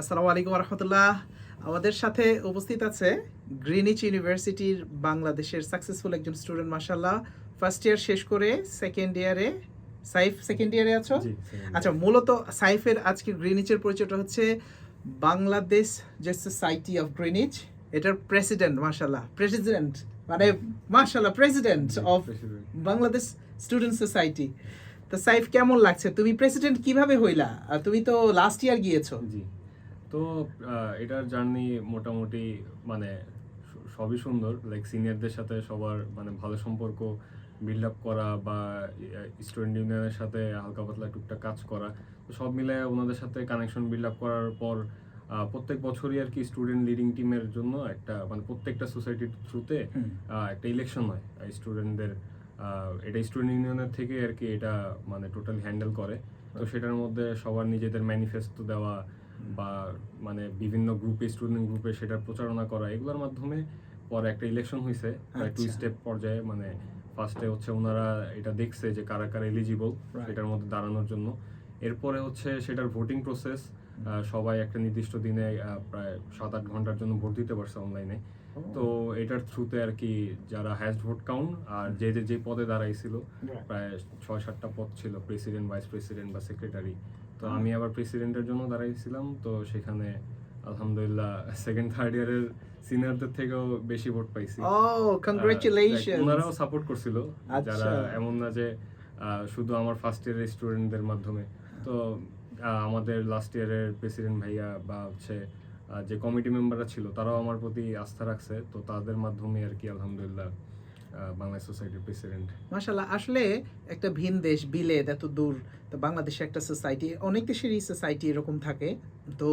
আসসালামু আলাইকুম রহমতুল্লাহ আমাদের সাথে উপস্থিত আছে গ্রিনিচ ইউনিভার্সিটির বাংলাদেশের সাকসেসফুল একজন স্টুডেন্ট মাসাল্লাহ ফার্স্ট ইয়ার শেষ করে সেকেন্ড ইয়ারে সাইফ সেকেন্ড ইয়ারে আছো? আচ্ছা মূলত সাইফের আজকে গ্রিনিচের পরিচয়টা হচ্ছে বাংলাদেশ যে সোসাইটি অফ গ্রিনিচ এটার প্রেসিডেন্ট মাশাল্লাহ প্রেসিডেন্ট মানে মাশাল্লাহ president of Bangladesh student society তো সাইফ কেমন লাগছে? তুমি প্রেসিডেন্ট কীভাবে হইলা? আর তুমি তো লাস্ট ইয়ার গিয়েছো। জি। তো এটার জার্নি মোটামুটি মানে সবই সুন্দর। লাইক সিনিয়রদের সাথে সবার মানে ভালো সম্পর্ক বিল্ড আপ করা বা স্টুডেন্ট ইউনিয়নের সাথে হালকা পাতলা টুকটাক কাজ করা তো সব মিলে ওনাদের সাথে কানেকশন বিল্ড আপ করার পর প্রত্যেক বছরই আর কি স্টুডেন্ট লিডিং টিমের জন্য একটা মানে প্রত্যেকটা সোসাইটির থ্রুতে একটা ইলেকশন হয়। স্টুডেন্টদের এটা স্টুডেন্ট ইউনিয়নের থেকে আর কি এটা মানে টোটাল হ্যান্ডেল করে। তো সেটার মধ্যে সবার নিজেদের ম্যানিফেস্টো দেওয়া বা মানে বিভিন্ন গ্রুপে স্টুডেন্ট গ্রুপে সেটা প্রচারণা করা এগুলোর মাধ্যমে পরে একটা ইলেকশন হয়েছে টু। স্টেপ পর্যায়ে মানে ফার্স্টে হচ্ছে ওনারা এটা দেখছে যে কারা কারা এলিজিবল. সেটার মধ্যে দাঁড়ানোর জন্য। এরপরে হচ্ছে সেটার ভোটিং প্রসেস সবাই একটা নির্দিষ্ট দিনে প্রায় সাত আট ঘণ্টার জন্য ভোট দিতে পারছে অনলাইনে তো এটার থ্রুতে আর কি যারা হ্যাশ ভোট কাউন্ট আর যে যে যে পদে দাঁড়াইছিল প্রায় ছয় সাতটা পদ ছিল প্রেসিডেন্ট ভাইস প্রেসিডেন্ট বা সেক্রেটারি তো আমি আবার প্রেসিডেন্টের জন্য দাঁড়াইছিলাম তো সেখানে আলহামদুলিল্লাহ সেকেন্ড থার্ড ইয়ারের সিনিয়রদের থেকেও বেশি ভোট পাইছি। ও কংগ্রেচুলেশন ওনারাও সাপোর্ট করছিল আচ্ছা। যারা এমন না যে শুধু আমার ফার্স্ট ইয়ারের স্টুডেন্টদের মাধ্যমে। তো আমাদের লাস্ট ইয়ারের প্রেসিডেন্ট ভাইয়া বা হচ্ছে যে কমিটি মেম্বাররা ছিল তারাও আমার প্রতি আস্থা রাখছে তো তাদের মাধ্যমে আর কি আলহামদুলিল্লাহ বাংলা সোসাইটির প্রেসিডেন্ট মাশাল্লাহ আসলে একটা ভিন দেশ বিলেত এত দূর তো বাংলাদেশে একটা সোসাইটি অনেক দেশেরই সোসাইটি এরকম থাকে। তো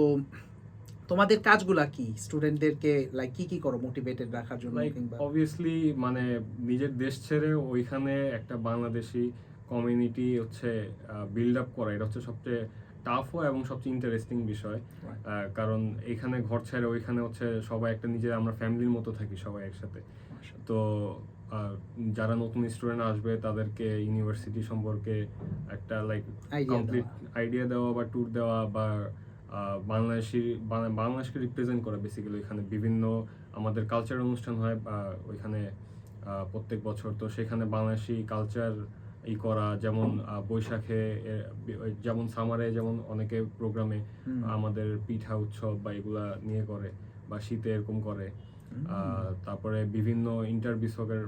তোমাদের কাজগুলা কি? স্টুডেন্টদেরকে লাইক কি কি করো মোটিভেটেড রাখার জন্য কিংবা? অবভিয়াসলি মানে নিজের দেশ ছেড়ে ওইখানে একটা বাংলাদেশি কমিউনিটি হচ্ছে বিল্ড আপ করা। এটা হচ্ছে সবচেয়ে টাফও এবং সবচেয়ে ইন্টারেস্টিং বিষয়। কারণ এখানে ঘর ছেড়ে ওইখানে হচ্ছে সবাই একটা নিজের আমরা ফ্যামিলির মতো থাকি সবাই একসাথে। তো যারা নতুন স্টুডেন্ট আসবে তাদেরকে ইউনিভার্সিটি সম্পর্কে একটা লাইক কমপ্লিট আইডিয়া দেওয়া বা ট্যুর দেওয়া বা বাংলাদেশি বাংলাদেশকে রিপ্রেজেন্ট করা বেসিক্যালি ওইখানে বিভিন্ন আমাদের কালচার অনুষ্ঠান হয় বা ওইখানে প্রত্যেক বছর। তো সেখানে বাংলাদেশি কালচার ই করা যেমন বৈশাখে যেমন সামারে যেমন অনেকে প্রোগ্রামে আমাদের পিঠা উৎসব বা এগুলা নিয়ে করে বা শীতে এরকম করে। তারপরে বিভিন্ন ইন্টার বিশ্বকের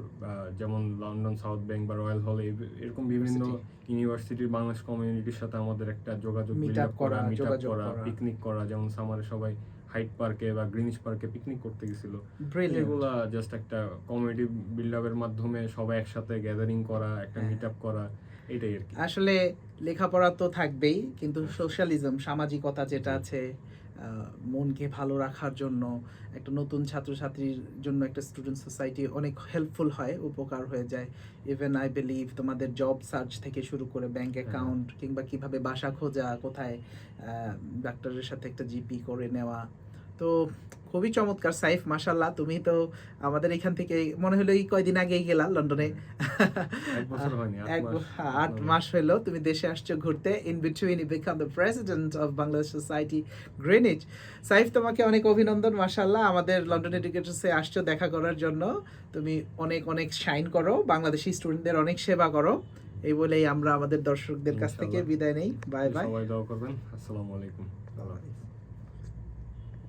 যেমন লন্ডন সাউথ ব্যাংক বা রয়্যাল হল এরকম বিভিন্ন ইউনিভার্সিটির বাংলাদেশ কমিউনিটির সাথে আমাদের একটা যোগাযোগ করা করা, মিট। পিকনিক করা যেমন সামারে সবাই হাইট পার্কে বা গ্রিনিশ পার্কে পিকনিক করতে গেছিল. এগুলা জাস্ট একটা কমিউনিটি বিল্ড আপের মাধ্যমে সবাই একসাথে গ্যাদারিং করা একটা হ্যাঁ। মিট আপ করা এটাই আর কি আসলে লেখাপড়া তো থাকবেই কিন্তু সোশ্যালিজম সামাজিকতা যেটা আছে মনকে ভালো রাখার জন্য একটা নতুন ছাত্রছাত্রীর জন্য একটা স্টুডেন্ট সোসাইটি অনেক হেল্পফুল হয় উপকার হয়ে যায়। ইভেন আই বিলিভ তোমাদের জব সার্চ থেকে শুরু করে ব্যাংক অ্যাকাউন্ট কিংবা কীভাবে বাসা খোঁজা কোথায় ডাক্তারের সাথে একটা জিপি করে নেওয়া। তো খুবই চমৎকার সাইফ মাসাল্লাহ তুমি তো আমাদের এখান থেকে মনে হলো এই কয়দিন আগেই গেলা লন্ডনে। আট মাস। হ্যাঁ, মাস হলো তুমি দেশে আসছো ঘুরতে in between you become the president of Bangladesh society Greenwich Saif তোমাকে অনেক অভিনন্দন মাশাল্লাহ আমাদের লন্ডন এডুকেটার্সে আসছো দেখা করার জন্য। তুমি অনেক অনেক শাইন করো বাংলাদেশি স্টুডেন্টদের অনেক সেবা করো। এই বলেই আমরা আমাদের দর্শকদের কাছ থেকে বিদায় নেই। বাই বাই সবাই দোয়া করবেন। আসসালামু আলাইকুম।